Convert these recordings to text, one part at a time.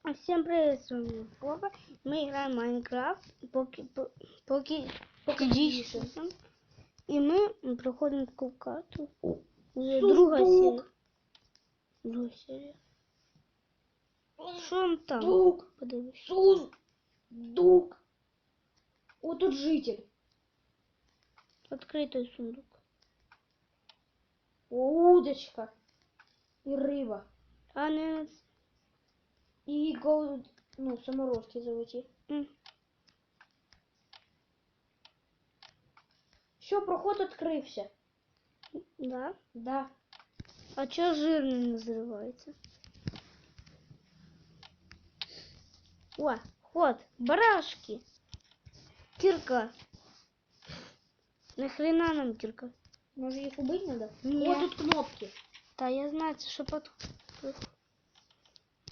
Всем привет, с вами Боба. Мы играем в Майнкрафт, поки, по- поки, поки дійсно. І ми проходимо таку карту. Вже друга серія. Сундук. Друга серія. Що там? Сундук. Подивись. Сундук. О, тут житель. Відкрий той сундук. О, удочка. И рыба. А не И голубь, ну, самородки золоті. М, Все, проход відкрився. Да? Да. А чого жирний не взривається? О, ход, барашки. Кирка. Нахрена нам кирка? Може їх убити треба? Ні. О, тут кнопки. Та я знаю, це що под...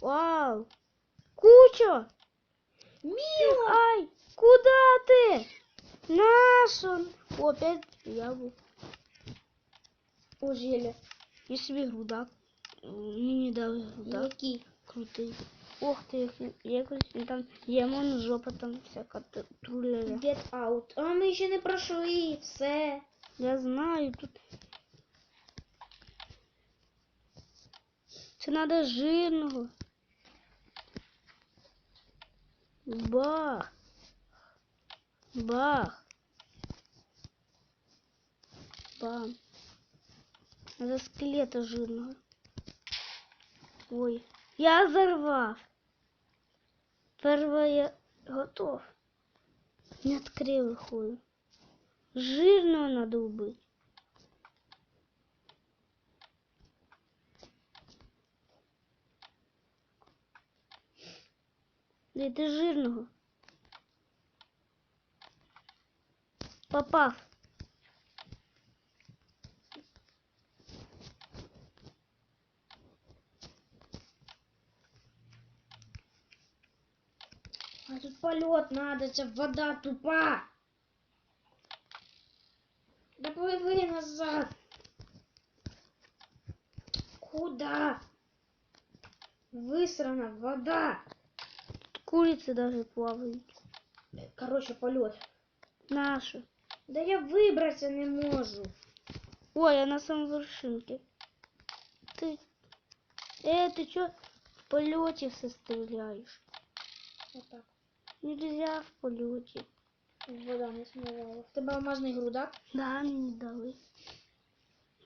Вау! Куча! Міла! Ай! Куда ты? Наша! О, опять яблок. О, зелье. Я собі грудак. Мені дали грудак. Який? Крутий. Ох ти, як він- якось він там є вон жопа там всяка ту- туляля. Get out. А ми ще не пройшли. Все. Я знаю, тут. Це надо жирного. Бах. Бах. Бам. Надо скелета жирного. Ой, я взорвав. Первое готов. Не открыл хуй. Жирного надо убить. Ти жирного? Попав. А тут полет надо, це вода тупа. Да пливи назад. Куда? Высрана вода. Курицы даже плавают. Короче, полет. Нашу. Да я выбраться не можу. Ой, я на самой вершинке. Ты... Э, ты чё в полете составляешь? Вот так. Нельзя в полете. Вода не смивала. В тебе алмазний грудак? Да, мне не дали.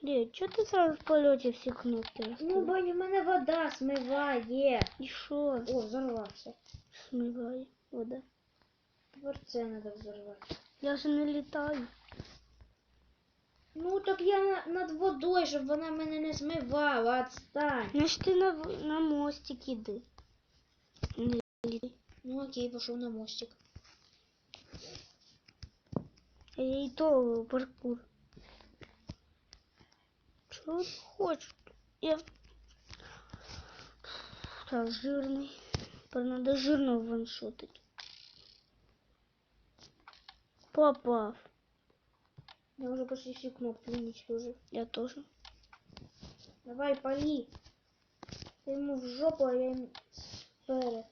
Ле, чё ты сразу в полете все кнопки Ну, расставил? бо в мене вода смиває. И шо? О, взорвався. Смывай вода. Тепер це треба взорвати. Я же не летаю. Ну так я на- над водою, щоб вона мене не змивала. Отстань. Значит, ты на, в- на мостик иди. Не летай. Ну окей, пішов на мостик. А я и то паркур. Чего ты хочешь? Я... Так, жирный. Надо жирного ваншотать. Попав. Я вже почти всі кнопки уничтожив. Я тоже. Давай, пали. Ти йому в жопу, а я йому сперед.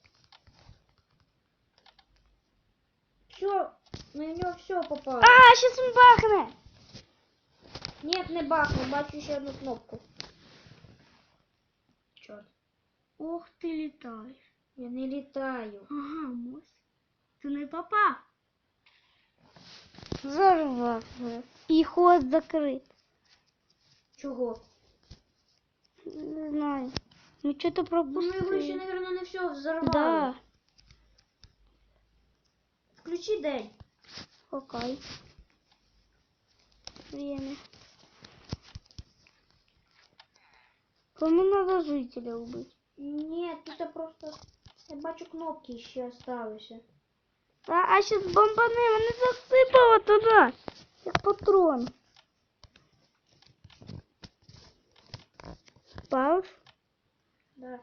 Все, на нього все попало. А, сейчас он бахнет! Нет, не бахну, бачу ще одну кнопку. Чорт, Ох, ты летаешь. я не літаю. Ага, мост. Ты не попал. Взорвал. И ход закрыт. Чого? Не знаю. Мы что-то Ну, ми його ще, пропустили. наверное, не все взорвали. Да. Включи день. Окей. Время. Кому надо жителя убить? Ні, тут просто... Я бачу кнопки ще осталися. А, а сейчас бомбани, вони засипало туди. Як патрон. Пав? Да.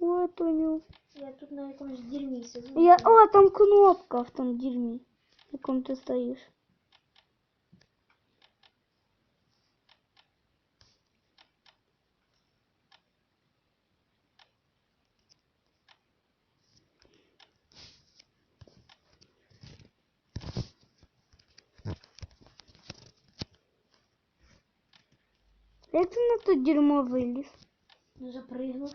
Вот у нього. Я тут на якомусь дерьмі сиджу. Я... О, там кнопка в том дерьме, в якому ти стоїш. Як ти на то дерьмо виліз? Ну, запрыгнув.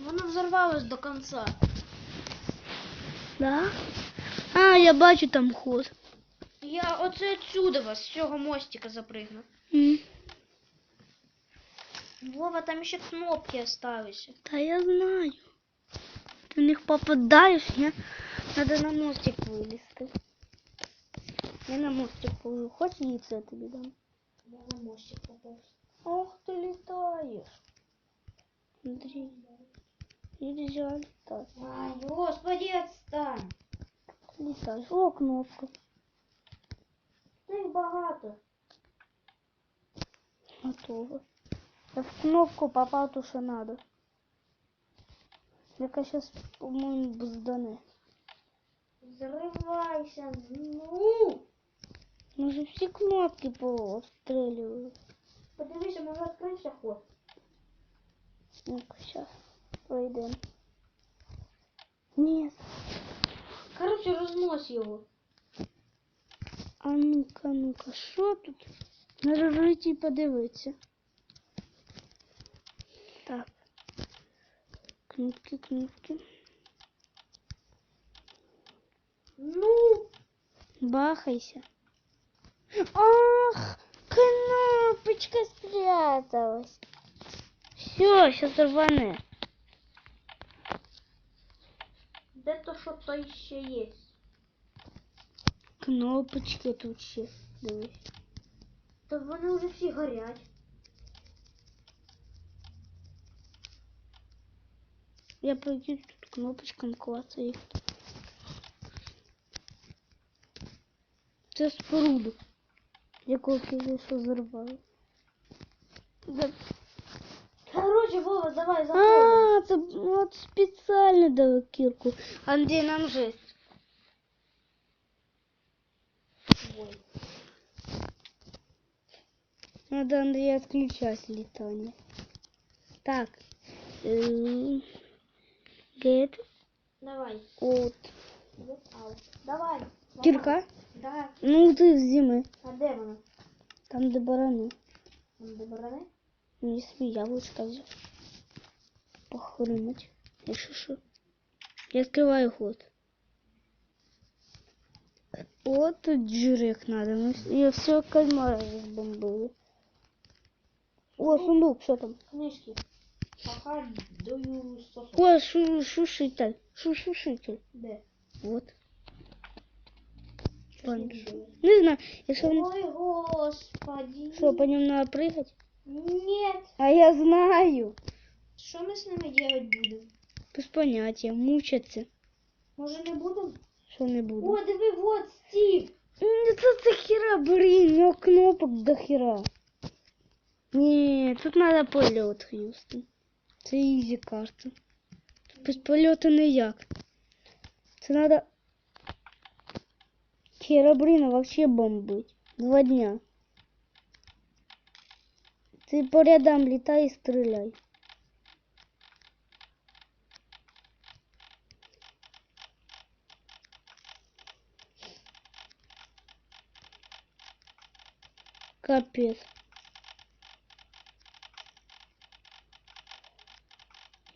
Воно взорвалось до конца. Да? А, я бачу там ход. Я оце отсюда вас, з цього мостика запрыгнув. М. Вова, там ще кнопки осталися. Та я знаю. Ти в них попадаєш, я... Надо на мостик вилізти. Я на мостик повинен. Хоч яйце тобі дам. Я на мостик попав. Ох, ти літаєш. Андрій. Нельзя літати. Ай, господи, отстань. Літаєш. О, кнопка. Та їх багато. Готово. Я в кнопку попал, то что надо. Яка сейчас, по-моему, бздане. Взривайся, ну! Ну же все кнопки пообстреливают. Подивися, може відкрився ход. Ну-ка, сейчас пройдем. Нет. Короче, рознось його. А ну-ка, ну-ка, що тут? Надо вийти і подивитися. Так. Кнопки, кнопки. Ну! Бахайся. Ах, кнопочка спряталась. Все, сейчас рване. Де то що то ще є? Кнопочки тут ще. Дивись. Та вони вже всі горять. Я пойду тут кнопочкам клацаю їх. Це споруду, яку тільки що зарвали. Да. Короче, Вова, давай заходимо. А, це от спеціально дали кірку. Андрій, нам жесть. Ой. Надо Андрея отключать летание. Так. эм, Get Давай. out. Get out. Давай. Кірка? Давай. Ну ти з зими. А де вона? Там де барани. Там де барани? Мені собі яблучка взяв. Похрумать. Якщо що. Я відкриваю ход. От тут жирик надо. Ми вс- Я все кальмара розбомбили. О, сундук, що там? Книжки. Пока даю сосок. О, шу шушитель. Шушушитель. Де? Вот. Що з ним Панч. робити? Не знаю, якщо він... Ой, господи. Що, по ньому надо прыгать? Нет. А я знаю. Що ми з ними делать будемо? Без поняття, мучаться. Може не будемо? Що не буду. О, диви, вот Стів. Ну, Це за хера, блин, у него кнопок до хера. Не, тут надо полет, Хьюстон. Це ізі карта. Тут без польоту ніяк. Це надо... Херабрина вообще бомбить. Два дня. Ты по рядам летай и стреляй. Капец.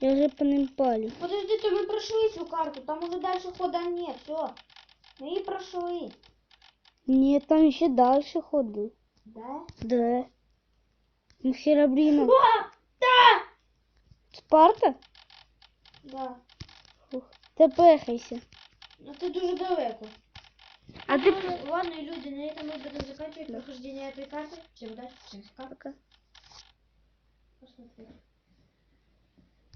Я же по ним палю. Подожди, то ми пройшли цю карту, там уже дальше хода нет, все. Ми її пройшли. Нет, там еще дальше ходы. Да? Да. Ну, Херабрина. О, да! Спарта? Да. Фух. Та пехайся. Ну ти дуже далеко. А ты... Ладно, люди, на этом мы будем заканчивать прохождение этой карты. Всем удачи, всем пока. Пока. Посмотрим.